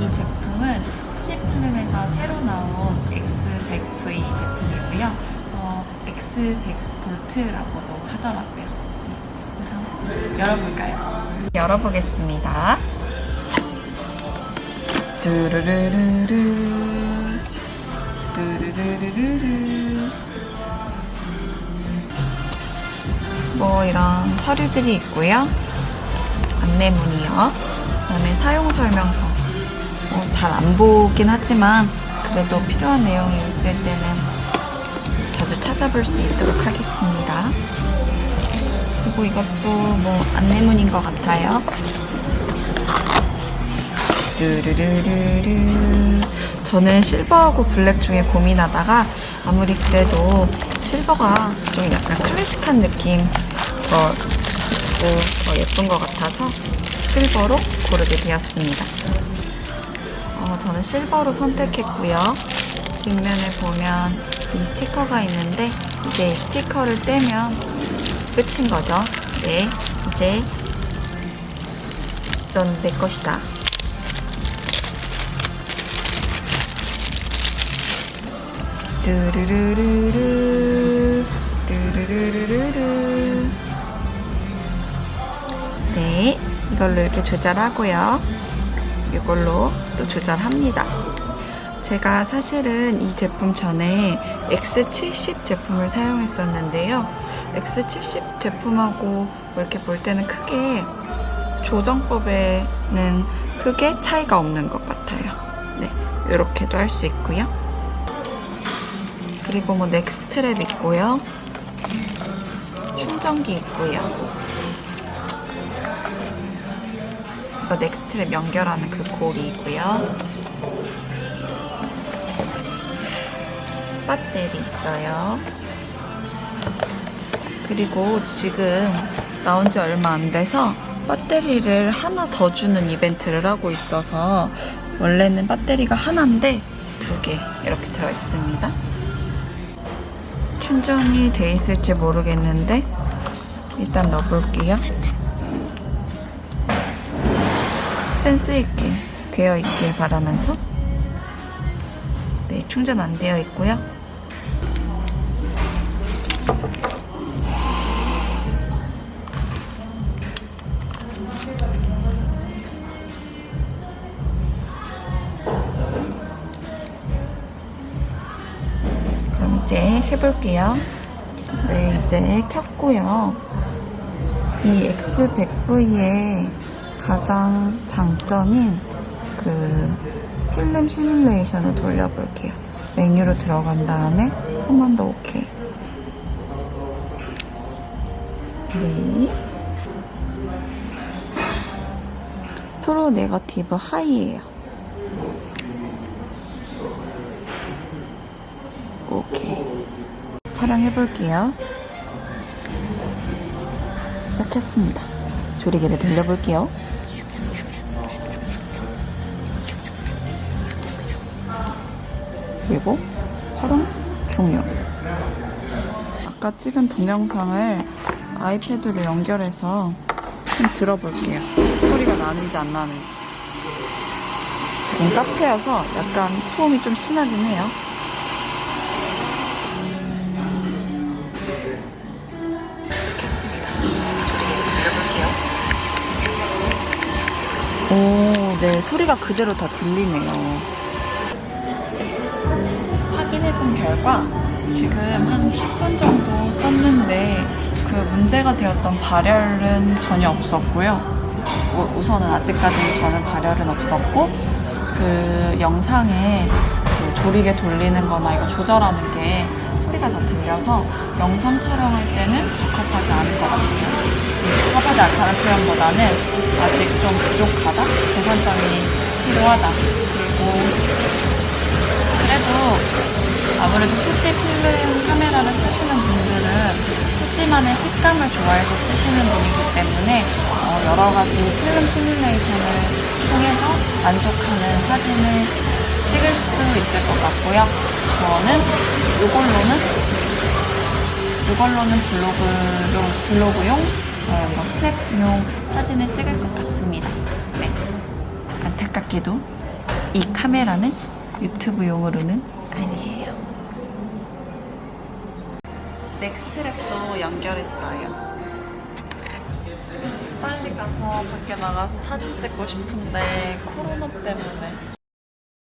이 제품은 후지필름에서 새로 나온 X100V 제품이고요. 어, X100볼트라고도 하더라고요. 네, 그래서 열어볼까요? 열어보겠습니다. 뚜루루루루 뚜루루루루 뭐 이런 서류들이 있고요. 안내문이요. 그다음에 사용 설명서. 뭐 잘안 보긴 하지만 그래도 필요한 내용이 있을 때는 자주 찾아볼 수 있도록 하겠습니다. 그리고 이것도 뭐 안내문인 것 같아요. 뚜루루루루. 저는 실버하고 블랙 중에 고민하다가 아무리 그래도 실버가 좀 약간 클래식한 느낌 더 있고 더 예쁜 것 같아서 실버로 고르게 되었습니다. 어, 저는 실버로 선택했고요. 뒷면에 보면 이 스티커가 있는데 이제 이 스티커를 떼면 끝인 거죠. 네, 이제 넌 내 것이다. 뚜루루루루 뚜루루루루 네 이걸로 이렇게 조절하고요 이걸로 또 조절합니다 제가 사실은 이 제품 전에 X70 제품을 사용했었는데요 X70 제품하고 뭐 이렇게 볼 때는 크게 조정법에는 크게 차이가 없는 것 같아요 네 이렇게도 할 수 있고요 그리고 뭐 넥스트랩 있고요. 충전기 있고요. 이거 넥스트랩 연결하는 그 있고요. 배터리 있어요. 그리고 지금 나온 지 얼마 안 돼서 배터리를 하나 더 주는 이벤트를 하고 있어서 원래는 배터리가 하나인데 두 개 이렇게 들어 있습니다. 충전이 돼 있을지 모르겠는데 일단 넣어볼게요. 센스 있게 되어 있길 바라면서 네 충전 안 되어 있고요. 그럼 이제 해볼게요. 네, 이제 켰고요. 이 X100V의 가장 장점인 그 필름 시뮬레이션을 돌려볼게요. 메뉴로 들어간 다음에 한 번 더 오케이. 네. 프로 네거티브 하이예요. 오케이. 촬영해볼게요. 시작했습니다. 조리개를 돌려볼게요. 그리고 촬영 종료. 아까 찍은 동영상을 아이패드로 연결해서 좀 들어볼게요. 소리가 나는지 안 나는지. 지금 카페여서 약간 소음이 좀 심하긴 해요. 오, 네, 소리가 그대로 다 들리네요. 결과 지금 한 10분 정도 썼는데 그 문제가 되었던 발열은 전혀 없었고요. 우- 우선은 아직까지는 저는 발열은 없었고 그 영상에 그 조리개 돌리는 거나 이거 조절하는 게 소리가 다 들려서 영상 촬영할 때는 적합하지 않을 것 같아요. 적합하지 않다는 표현보다는 아직 좀 부족하다? 개선점이 필요하다. 그리고 그래도 아무래도 후지 필름 카메라를 쓰시는 분들은 후지만의 색감을 좋아해서 쓰시는 분이기 때문에 어, 여러 가지 필름 시뮬레이션을 통해서 만족하는 사진을 찍을 수 있을 것 같고요. 저는 이걸로는 이걸로는 블로그용 블로그용 어, 뭐 스냅용 사진을 찍을 것 같습니다. 네. 안타깝게도 이 카메라는 유튜브용으로는 아니에요. 넥스트랩도 연결했어요. 빨리 가서 밖에 나가서 사진 찍고 싶은데 코로나 때문에